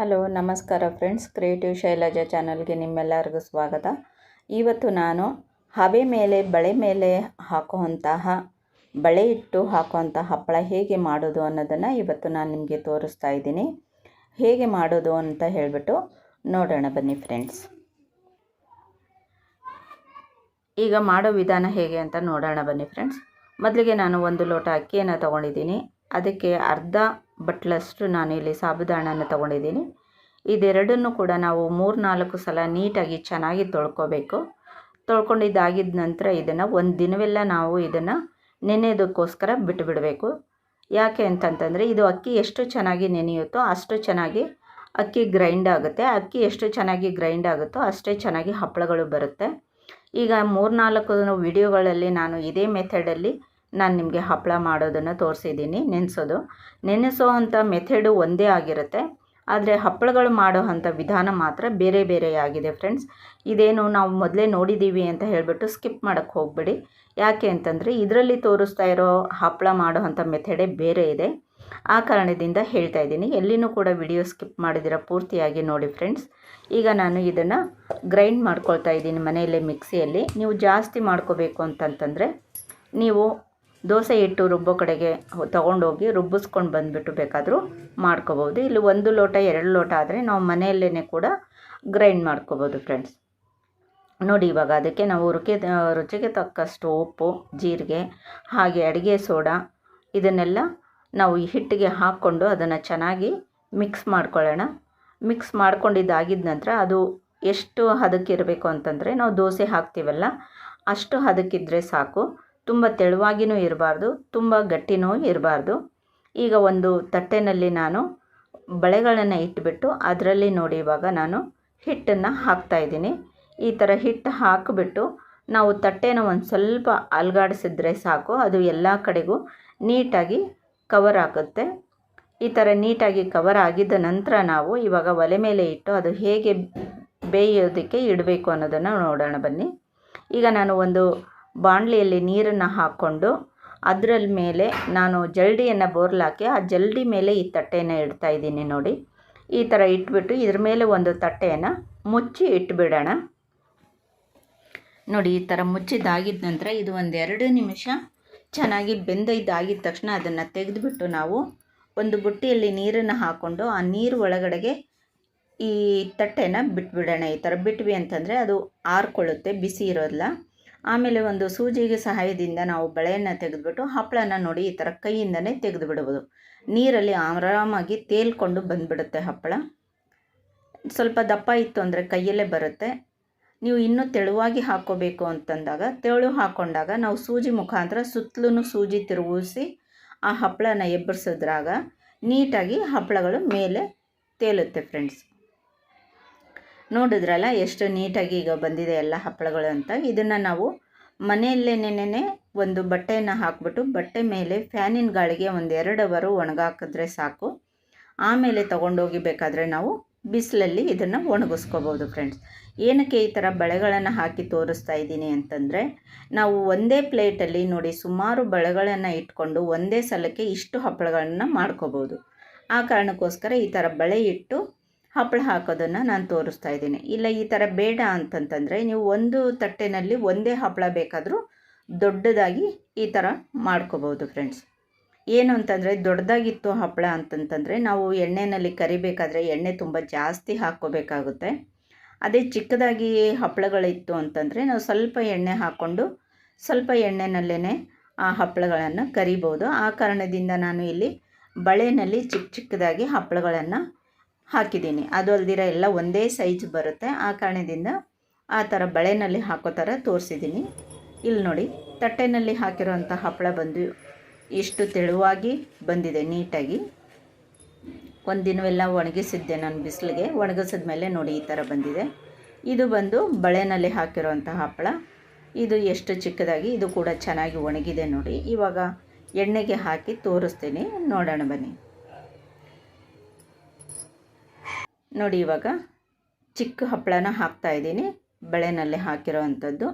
Hello, ನಮಸ್ಕಾರ friends. Creative Shailaja ಚಾನಲ್ಗೆ ನಿಮ್ಮೆಲ್ಲರಿಗೂ ಸ್ವಾಗತ. ಇವತ್ತು ನಾನು ಹಬೆ ಮೇಲೆ, ಬಳೆ ಮೇಲೆ ಹಾಕುವಂತಹ, ಬಳೆ ಇಟ್ಟು ಹಾಕುವಂಥ ಹಪ್ಪಳ ಹೇಗೆ ಮಾಡೋದು ಅನ್ನೋದನ್ನು ಇವತ್ತು ನಾನು ನಿಮಗೆ ತೋರಿಸ್ತಾ ಇದ್ದೀನಿ. ಹೇಗೆ ಮಾಡೋದು ಅಂತ ಹೇಳಿಬಿಟ್ಟು ನೋಡೋಣ ಬನ್ನಿ ಫ್ರೆಂಡ್ಸ್. ಈಗ ಮಾಡೋ ವಿಧಾನ ಹೇಗೆ ಅಂತ ನೋಡೋಣ ಬನ್ನಿ ಫ್ರೆಂಡ್ಸ್. ಮೊದಲಿಗೆ ನಾನು ಒಂದು ಲೋಟ ಅಕ್ಕಿಯನ್ನು ತೊಗೊಂಡಿದ್ದೀನಿ. ಅದಕ್ಕೆ ಅರ್ಧ ಬಟ್ಲಷ್ಟು ನಾನು ಇಲ್ಲಿ ಸಾಬುದಾಣನ ತಗೊಂಡಿದ್ದೀನಿ. ಇದೆರಡನ್ನು ಕೂಡ ನಾವು ಮೂರು ನಾಲ್ಕು ಸಲ ನೀಟಾಗಿ ಚೆನ್ನಾಗಿ ತೊಳ್ಕೊಬೇಕು. ತೊಳ್ಕೊಂಡಿದ್ದಾಗಿದ್ದ ನಂತರ ಇದನ್ನು ಒಂದು ದಿನವೆಲ್ಲ ನಾವು ಇದನ್ನು ನೆನೆಯೋದಕ್ಕೋಸ್ಕರ ಬಿಟ್ಟುಬಿಡಬೇಕು. ಯಾಕೆ ಅಂತಂತಂದರೆ ಇದು ಅಕ್ಕಿ ಎಷ್ಟು ಚೆನ್ನಾಗಿ ನೆನೆಯುತ್ತೋ ಅಷ್ಟು ಚೆನ್ನಾಗಿ ಅಕ್ಕಿ ಗ್ರೈಂಡ್ ಆಗುತ್ತೆ. ಅಕ್ಕಿ ಎಷ್ಟು ಚೆನ್ನಾಗಿ ಗ್ರೈಂಡ್ ಆಗುತ್ತೋ ಅಷ್ಟೇ ಚೆನ್ನಾಗಿ ಹಪ್ಪಳಗಳು ಬರುತ್ತೆ. ಈಗ ಮೂರ್ನಾಲ್ಕು ವಿಡಿಯೋಗಳಲ್ಲಿ ನಾನು ಇದೇ ಮೆಥಡಲ್ಲಿ ನಾನು ನಿಮಗೆ ಹಪ್ಪಳ ಮಾಡೋದನ್ನು ತೋರಿಸಿದ್ದೀನಿ. ನೆನೆಸೋದು. ನೆನೆಸೋ ಅಂಥ ಮೆಥಡು ಒಂದೇ ಆಗಿರುತ್ತೆ. ಆದರೆ ಹಪ್ಪಳಗಳು ಮಾಡೋ ಅಂಥ ವಿಧಾನ ಮಾತ್ರ ಬೇರೆ ಬೇರೆ ಆಗಿದೆ ಫ್ರೆಂಡ್ಸ್ ಇದೇನು ನಾವು ಮೊದಲೇ ನೋಡಿದ್ದೀವಿ ಅಂತ ಹೇಳಿಬಿಟ್ಟು ಸ್ಕಿಪ್ ಮಾಡೋಕ್ಕೆ ಹೋಗಬೇಡಿ. ಯಾಕೆ ಅಂತಂದರೆ ಇದರಲ್ಲಿ ತೋರಿಸ್ತಾ ಇರೋ ಹಪ್ಪಳ ಮಾಡೋ ಅಂಥ ಮೆಥಡೇ ಬೇರೆ ಇದೆ. ಆ ಕಾರಣದಿಂದ ಹೇಳ್ತಾ ಇದ್ದೀನಿ. ಎಲ್ಲಿನೂ ಕೂಡ ವಿಡಿಯೋ ಸ್ಕಿಪ್ ಮಾಡಿದಿರ ಪೂರ್ತಿಯಾಗಿ ನೋಡಿ ಫ್ರೆಂಡ್ಸ್ ಈಗ ನಾನು ಇದನ್ನು ಗ್ರೈಂಡ್ ಮಾಡ್ಕೊಳ್ತಾ ಇದ್ದೀನಿ ಮನೆಯಲ್ಲೇ ಮಿಕ್ಸಿಯಲ್ಲಿ ನೀವು ಜಾಸ್ತಿ ಮಾಡ್ಕೋಬೇಕು ಅಂತಂತಂದರೆ ನೀವು ದೋಸೆ ಹಿಟ್ಟು ರುಬ್ಬೋ ಕಡೆಗೆ ತೊಗೊಂಡೋಗಿ ರುಬ್ಬಿಸ್ಕೊಂಡು ಬಂದುಬಿಟ್ಟು ಬೇಕಾದರೂ ಮಾಡ್ಕೋಬೋದು. ಇಲ್ಲಿ ಒಂದು ಲೋಟ, ಎರಡು ಲೋಟ ಆದರೆ ನಾವು ಮನೆಯಲ್ಲೇ ಕೂಡ ಗ್ರೈಂಡ್ ಮಾಡ್ಕೋಬೋದು ಫ್ರೆಂಡ್ಸ್. ನೋಡಿ ಇವಾಗ ಅದಕ್ಕೆ ನಾವು ರುಚಿ ರುಚಿಗೆ ತಕ್ಕಷ್ಟು ಉಪ್ಪು, ಜೀರಿಗೆ, ಹಾಗೆ ಅಡುಗೆ ಸೋಡಾ ಇದನ್ನೆಲ್ಲ ನಾವು ಈ ಹಿಟ್ಟಿಗೆ ಹಾಕ್ಕೊಂಡು ಅದನ್ನು ಚೆನ್ನಾಗಿ ಮಿಕ್ಸ್ ಮಾಡ್ಕೊಳ್ಳೋಣ. ಮಿಕ್ಸ್ ಮಾಡ್ಕೊಂಡಿದ್ದಾಗಿದ್ದ ನಂತರ ಅದು ಎಷ್ಟು ಹದಕ್ಕಿರಬೇಕು ಅಂತಂದರೆ ನಾವು ದೋಸೆ ಹಾಕ್ತೀವಲ್ಲ, ಅಷ್ಟು ಹದಕ್ಕಿದ್ರೆ ಸಾಕು. ತುಂಬ ತೆಳುವಾಗಿಯೂ ಇರಬಾರ್ದು, ತುಂಬ ಗಟ್ಟಿಯೂ ಇರಬಾರ್ದು. ಈಗ ಒಂದು ತಟ್ಟೆನಲ್ಲಿ ನಾನು ಬಳೆಗಳನ್ನು ಇಟ್ಬಿಟ್ಟು ಅದರಲ್ಲಿ ನೋಡಿ ಇವಾಗ ನಾನು ಹಿಟ್ಟನ್ನು ಹಾಕ್ತಾಯಿದ್ದೀನಿ ಈ ಥರ ಹಿಟ್ಟು ಹಾಕಿಬಿಟ್ಟು ನಾವು ತಟ್ಟೆನ ಒಂದು ಸ್ವಲ್ಪ ಅಲ್ಗಾಡಿಸಿದ್ರೆ ಸಾಕು, ಅದು ಎಲ್ಲ ಕಡೆಗೂ ನೀಟಾಗಿ ಕವರ್ ಆಗುತ್ತೆ. ಈ ಥರ ನೀಟಾಗಿ ಕವರ್ ಆಗಿದ್ದ ನಂತರ ನಾವು ಇವಾಗ ಒಲೆ ಮೇಲೆ ಇಟ್ಟು ಅದು ಹೇಗೆ ಬೇಯೋದಕ್ಕೆ ಇಡಬೇಕು ಅನ್ನೋದನ್ನು ನೋಡೋಣ ಬನ್ನಿ. ಈಗ ನಾನು ಒಂದು ಬಾಣಲಿಯಲ್ಲಿ ನೀರನ್ನು ಹಾಕ್ಕೊಂಡು ಅದರ ಮೇಲೆ ನಾನು ಜಲ್ಡಿಯನ್ನು ಬೋರ್ಲಾಕಿ ಆ ಜಲ್ಡಿ ಮೇಲೆ ಈ ತಟ್ಟೆಯನ್ನು ಇಡ್ತಾ ಇದ್ದೀನಿ ನೋಡಿ. ಈ ಥರ ಇಟ್ಬಿಟ್ಟು ಇದ್ರ ಮೇಲೆ ಒಂದು ತಟ್ಟೆಯನ್ನು ಮುಚ್ಚಿ ಇಟ್ಬಿಡೋಣ. ನೋಡಿ, ಈ ಥರ ಮುಚ್ಚಿದ್ದಾಗಿದ್ದ ನಂತರ ಇದು ಒಂದು ಎರಡು ನಿಮಿಷ ಚೆನ್ನಾಗಿ ಬೆಂದೈದಾಗಿದ್ದ ತಕ್ಷಣ ಅದನ್ನು ತೆಗೆದುಬಿಟ್ಟು ನಾವು ಒಂದು ಬುಟ್ಟಿಯಲ್ಲಿ ನೀರನ್ನು ಹಾಕ್ಕೊಂಡು ಆ ನೀರು ಒಳಗಡೆಗೆ ಈ ತಟ್ಟೆನ ಬಿಟ್ಬಿಡೋಣ. ಈ ಥರ ಬಿಟ್ವಿ ಅಂತಂದರೆ ಅದು ಆರ್ಕೊಳ್ಳುತ್ತೆ, ಬಿಸಿ ಇರೋದಿಲ್ಲ. ಆಮೇಲೆ ಒಂದು ಸೂಜಿಗೆ ಸಹಾಯದಿಂದ ನಾವು ಬಳೆಯನ್ನು ತೆಗೆದುಬಿಟ್ಟು ಹಪ್ಪಳನ ನೋಡಿ ಈ ಥರ ಕೈಯಿಂದನೇ ತೆಗೆದು ಬಿಡ್ಬೋದು ನೀರಲ್ಲಿ ಆರಾಮಾಗಿ ತೇಲ್ಕೊಂಡು ಬಂದುಬಿಡುತ್ತೆ ಹಪ್ಪಳ. ಸ್ವಲ್ಪ ದಪ್ಪ ಇತ್ತು ಅಂದರೆ ಕೈಯಲ್ಲೇ ಬರುತ್ತೆ. ನೀವು ಇನ್ನೂ ತೆಳುವಾಗಿ ಹಾಕ್ಕೋಬೇಕು ಅಂತಂದಾಗ ತೆಳು ಹಾಕ್ಕೊಂಡಾಗ ನಾವು ಸೂಜಿ ಮುಖಾಂತರ ಸುತ್ತಲೂ ಸೂಜಿ ತಿರುಗಿಸಿ ಆ ಹಪ್ಪಳನ ಎಬ್ಬರಿಸಿದ್ರಾಗ ನೀಟಾಗಿ ಹಪ್ಪಳಗಳು ಮೇಲೆ ತೇಲುತ್ತೆ ಫ್ರೆಂಡ್ಸ್ ನೋಡಿದ್ರಲ್ಲ ಎಷ್ಟು ನೀಟಾಗಿ ಈಗ ಬಂದಿದೆ ಎಲ್ಲ ಹಪ್ಪಳಗಳು ಅಂತ. ಇದನ್ನು ನಾವು ಮನೆಯಲ್ಲೇನೇ ಒಂದು ಬಟ್ಟೆಯನ್ನು ಹಾಕ್ಬಿಟ್ಟು ಬಟ್ಟೆ ಮೇಲೆ ಫ್ಯಾನಿನ ಗಾಳಿಗೆ ಒಂದು ಎರಡು ಅವರು ಒಣಗಾಕಿದ್ರೆ ಸಾಕು. ಆಮೇಲೆ ತೊಗೊಂಡೋಗಿ ಬೇಕಾದರೆ ನಾವು ಬಿಸಿಲಲ್ಲಿ ಇದನ್ನು ಒಣಗಿಸ್ಕೋಬೋದು ಫ್ರೆಂಡ್ಸ್ ಏನಕ್ಕೆ ಈ ಥರ ಬಳೆಗಳನ್ನು ಹಾಕಿ ತೋರಿಸ್ತಾ ಇದ್ದೀನಿ ಅಂತಂದರೆ, ನಾವು ಒಂದೇ ಪ್ಲೇಟಲ್ಲಿ ನೋಡಿ ಸುಮಾರು ಬಳೆಗಳನ್ನು ಇಟ್ಕೊಂಡು ಒಂದೇ ಸಲಕ್ಕೆ ಇಷ್ಟು ಹಪ್ಪಳಗಳನ್ನು ಮಾಡ್ಕೋಬೋದು. ಆ ಕಾರಣಕ್ಕೋಸ್ಕರ ಈ ಥರ ಬಳೆ ಇಟ್ಟು ಹಪ್ಪಳ ಹಾಕೋದನ್ನು ನಾನು ತೋರಿಸ್ತಾ ಇದ್ದೀನಿ. ಇಲ್ಲ, ಈ ಥರ ಬೇಡ ಅಂತಂತಂದರೆ ನೀವು ಒಂದು ತಟ್ಟೆನಲ್ಲಿ ಒಂದೇ ಹಪ್ಪಳ ಬೇಕಾದರೂ ದೊಡ್ಡದಾಗಿ ಈ ಥರ ಮಾಡ್ಕೋಬೋದು ಫ್ರೆಂಡ್ಸ್ ಏನು ಅಂತಂದರೆ ದೊಡ್ಡದಾಗಿತ್ತು ಹಪ್ಪಳ ಅಂತಂತಂದರೆ ನಾವು ಎಣ್ಣೆಯಲ್ಲಿ ಕರಿಬೇಕಾದ್ರೆ ಎಣ್ಣೆ ತುಂಬ ಜಾಸ್ತಿ ಹಾಕ್ಕೋಬೇಕಾಗುತ್ತೆ. ಅದೇ ಚಿಕ್ಕದಾಗಿ ಹಪ್ಪಳಗಳಿತ್ತು ಅಂತಂದರೆ ನಾವು ಸ್ವಲ್ಪ ಎಣ್ಣೆ ಹಾಕ್ಕೊಂಡು ಸ್ವಲ್ಪ ಎಣ್ಣೆನಲ್ಲೇ ಆ ಹಪ್ಪಳಗಳನ್ನು ಕರಿಬೋದು ಆ ಕಾರಣದಿಂದ ನಾನು ಇಲ್ಲಿ ಬಳೆನಲ್ಲಿ ಚಿಕ್ಕ ಚಿಕ್ಕದಾಗಿ ಹಪ್ಪಳಗಳನ್ನು ಹಾಕಿದ್ದೀನಿ. ಅದು ಅಲ್ದಿರ ಎಲ್ಲ ಒಂದೇ ಸೈಜ್ ಬರುತ್ತೆ. ಆ ಕಾರಣದಿಂದ ಆ ಥರ ಬಳೆನಲ್ಲಿ ಹಾಕೋ ಥರ ತೋರಿಸಿದ್ದೀನಿ. ಇಲ್ಲಿ ನೋಡಿ, ತಟ್ಟೆನಲ್ಲಿ ಹಾಕಿರೋಂಥ ಹಪ್ಪಳ ಬಂದು ಇಷ್ಟು ತೆಳುವಾಗಿ ಬಂದಿದೆ ನೀಟಾಗಿ. ಒಂದಿನವೆಲ್ಲ ದಿನವೆಲ್ಲ ಒಣಗಿಸಿದ್ದೆ ನಾನು ಬಿಸಿಲಿಗೆ. ಒಣಗಿಸಿದ ಮೇಲೆ ನೋಡಿ ಈ ಥರ ಬಂದಿದೆ. ಇದು ಬಂದು ಬಳೆನಲ್ಲಿ ಹಾಕಿರೋಂಥ ಹಪ್ಪಳ. ಇದು ಎಷ್ಟು ಚಿಕ್ಕದಾಗಿ, ಇದು ಕೂಡ ಚೆನ್ನಾಗಿ ಒಣಗಿದೆ ನೋಡಿ. ಇವಾಗ ಎಣ್ಣೆಗೆ ಹಾಕಿ ತೋರಿಸ್ತೀನಿ. ನೋಡೋಣ ಬನ್ನಿ. ನೋಡಿ ಇವಾಗ ಚಿಕ್ಕ ಹಪ್ಪಳನ ಹಾಕ್ತಾಯಿದ್ದೀನಿ ಬಳೆನಲ್ಲಿ ಹಾಕಿರೋ ಅಂಥದ್ದು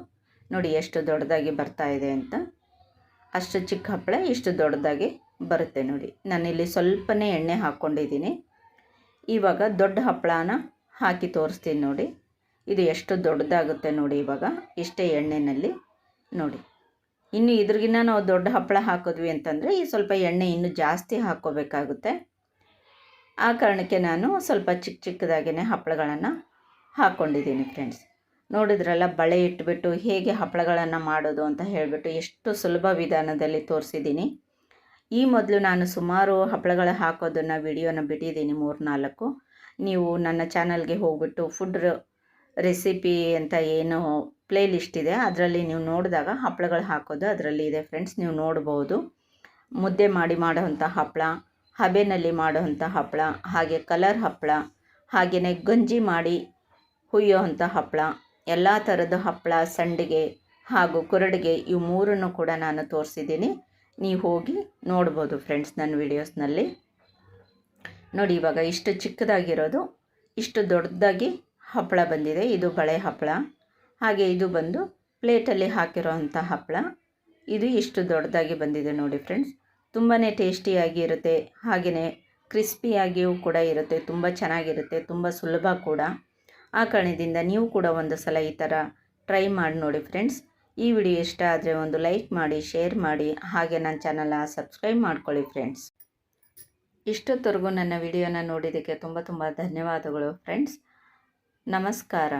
ನೋಡಿ ಎಷ್ಟು ದೊಡ್ಡದಾಗಿ ಬರ್ತಾ ಇದೆ ಅಂತ. ಅಷ್ಟು ಚಿಕ್ಕ ಹಪ್ಪಳ ಇಷ್ಟು ದೊಡ್ಡದಾಗಿ ಬರುತ್ತೆ ನೋಡಿ. ನಾನಿಲ್ಲಿ ಸ್ವಲ್ಪನೇ ಎಣ್ಣೆ ಹಾಕ್ಕೊಂಡಿದ್ದೀನಿ. ಇವಾಗ ದೊಡ್ಡ ಹಪ್ಪಳನ ಹಾಕಿ ತೋರಿಸ್ತೀನಿ ನೋಡಿ. ಇದು ಎಷ್ಟು ದೊಡ್ಡದಾಗುತ್ತೆ ನೋಡಿ ಇವಾಗ. ಇಷ್ಟೇ ಎಣ್ಣೆಯಲ್ಲಿ ನೋಡಿ. ಇನ್ನು ಇದ್ರಿಗಿನ್ನ ನಾವು ದೊಡ್ಡ ಹಪ್ಪಳ ಹಾಕಿದ್ವಿ ಅಂತಂದರೆ ಈ ಸ್ವಲ್ಪ ಎಣ್ಣೆ ಇನ್ನೂ ಜಾಸ್ತಿ ಹಾಕ್ಕೋಬೇಕಾಗುತ್ತೆ ಆ ಕಾರಣಕ್ಕೆ ನಾನು ಸ್ವಲ್ಪ ಚಿಕ್ಕ ಚಿಕ್ಕದಾಗಿಯೇ ಹಪ್ಪಳಗಳನ್ನು ಹಾಕ್ಕೊಂಡಿದ್ದೀನಿ ಫ್ರೆಂಡ್ಸ್ ನೋಡಿದ್ರಲ್ಲ, ಬಳೆ ಇಟ್ಬಿಟ್ಟು ಹೇಗೆ ಹಪ್ಪಳಗಳನ್ನು ಮಾಡೋದು ಅಂತ ಹೇಳಿಬಿಟ್ಟು ಎಷ್ಟು ಸುಲಭ ವಿಧಾನದಲ್ಲಿ ತೋರಿಸಿದ್ದೀನಿ. ಈ ಮೊದಲು ನಾನು ಸುಮಾರು ಹಪ್ಪಳಗಳ ಹಾಕೋದನ್ನು ವಿಡಿಯೋನ ಬಿಟ್ಟಿದ್ದೀನಿ ಮೂರು ನಾಲ್ಕು ನೀವು ನನ್ನ ಚಾನಲ್ಗೆ ಹೋಗ್ಬಿಟ್ಟು ಫುಡ್ ರೆಸಿಪಿ ಅಂತ ಏನು ಪ್ಲೇ ಲಿಸ್ಟ್ ಇದೆ, ಅದರಲ್ಲಿ ನೀವು ನೋಡಿದಾಗ ಹಪ್ಪಳಗಳು ಹಾಕೋದು ಅದರಲ್ಲಿ ಇದೆ ಫ್ರೆಂಡ್ಸ್ ನೀವು ನೋಡ್ಬೋದು. ಮುದ್ದೆ ಮಾಡಿ ಮಾಡೋವಂಥ ಹಪ್ಪಳ ಹಬೆನಲ್ಲಿ ಮಾಡುವಂಥ ಹಪ್ಪಳ, ಹಾಗೆ ಕಲರ್ ಹಪ್ಪಳ ಹಾಗೆಯೇ ಗಂಜಿ ಮಾಡಿ ಹುಯ್ಯೋವಂಥ ಹಪ್ಪಳ, ಎಲ್ಲ ಥರದ ಹಪ್ಪಳ, ಸಂಡಿಗೆ ಹಾಗೂ ಕುರಡಿಗೆ ಇವು ಮೂರನ್ನು ಕೂಡ ನಾನು ತೋರಿಸಿದ್ದೀನಿ. ನೀವು ಹೋಗಿ ನೋಡ್ಬೋದು ಫ್ರೆಂಡ್ಸ್ ನನ್ನ ವಿಡಿಯೋಸ್ನಲ್ಲಿ. ನೋಡಿ ಇವಾಗ ಇಷ್ಟು ಚಿಕ್ಕದಾಗಿರೋದು, ಇಷ್ಟು ದೊಡ್ಡದಾಗಿ ಹಪ್ಪಳ ಬಂದಿದೆ. ಇದು ಬಳೆ ಹಪ್ಪಳ. ಹಾಗೆ ಇದು ಬಂದು ಪ್ಲೇಟಲ್ಲಿ ಹಾಕಿರೋವಂಥ ಹಪ್ಪಳ. ಇದು ಇಷ್ಟು ದೊಡ್ಡದಾಗಿ ಬಂದಿದೆ ನೋಡಿ ಫ್ರೆಂಡ್ಸ್. ತುಂಬಾ ಟೇಸ್ಟಿಯಾಗಿ ಇರುತ್ತೆ ಹಾಗೆಯೇ ಕ್ರಿಸ್ಪಿಯಾಗಿಯೂ ಕೂಡ ಇರುತ್ತೆ. ತುಂಬ ಚೆನ್ನಾಗಿರುತ್ತೆ. ತುಂಬ ಸುಲಭ ಕೂಡ. ಆ ಕಾರಣದಿಂದ ನೀವು ಕೂಡ ಒಂದು ಸಲ ಈ ಥರ ಟ್ರೈ ಮಾಡಿ ನೋಡಿ ಫ್ರೆಂಡ್ಸ್. ಈ ವಿಡಿಯೋ ಇಷ್ಟ ಆದರೆ ಒಂದು ಲೈಕ್ ಮಾಡಿ, ಶೇರ್ ಮಾಡಿ, ಹಾಗೆ ನನ್ನ ಚಾನಲ್ನ ಸಬ್ಸ್ಕ್ರೈಬ್ ಮಾಡ್ಕೊಳ್ಳಿ ಫ್ರೆಂಡ್ಸ್. ಇಷ್ಟೊತ್ತವರೆಗೂ ನನ್ನ ವಿಡಿಯೋನ ನೋಡಿದ್ದಕ್ಕೆ ತುಂಬ ತುಂಬ ಧನ್ಯವಾದಗಳು ಫ್ರೆಂಡ್ಸ್. ನಮಸ್ಕಾರ.